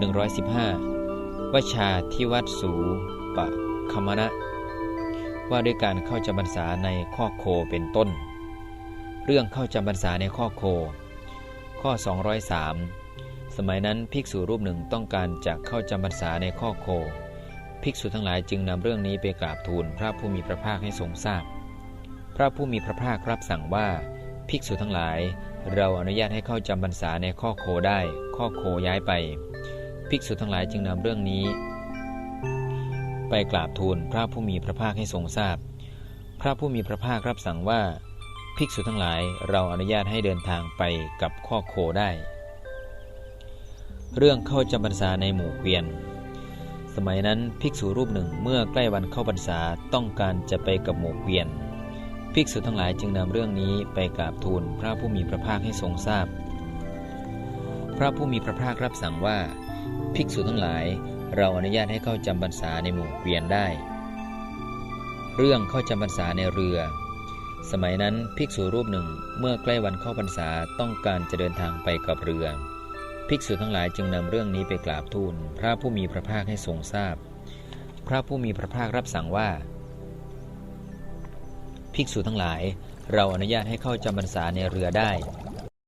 115วชาที่วัดสูปะคมณะ ว่าด้วยการเข้าจำพรรษาในข้อโคเป็นต้น เรื่องเข้าจำพรรษาในข้อโค ข้อ 203 สมัยนั้นภิกษุรูปหนึ่งต้องการจะเข้าจำพรรษาในข้อโค ภิกษุทั้งหลายจึงนำเรื่องนี้ไปกราบทูลพระผู้มีพระภาคให้ทรงทราบพพระผู้มีพระภาครับสั่งว่าภิกษุทั้งหลาย เราอนุญาตให้เข้าจำพรรษาในข้อโคได้ ข้อโคย้ายไป ภิกษุทั้งหลายจึงนำเรื่องนี้ ไปกราบทูลพระผู้มีพระภาคให้ทรงทราบพพระผู้มีพระภาครับสั่งว่า ภิกษุทั้งหลายเราอนุญาตให้เดินทางไปกับข้อโคได้ เรื่องเข้าจำพรรษาในหมู่เกวียน สมัยนั้นภิกษุรูปหนึ่งเมื่อใกล้วันเข้าพรรษาต้องการจะไปกับหมู่เกวียน ภิกษุทั้งหลายจึงนำเรื่องนี้ไปกราบทูลพระผู้มีพระภาคให้ทรงทราบพพระผู้มีพระภาครับสั่งว่า ภิกษุทั้งหลาย เราอนุญาตให้เข้าจำพรรษาในหมู่เกวียนได้ เรื่องเข้าจำพรรษาในเรือ สมัยนั้นภิกษุรูปหนึ่งเมื่อใกล้วันเข้าพรรษาต้องการจะเดินทางไปกับเรือ ภิกษุทั้งหลายจึงนำเรื่องนี้ไปกราบทูลพระผู้มีพระภาคให้ทรงทราบพพระผู้มีพระภาครับสั่งว่า ภิกษุทั้งหลาย เราอนุญาตให้เข้าจำพรรษาในเรือได้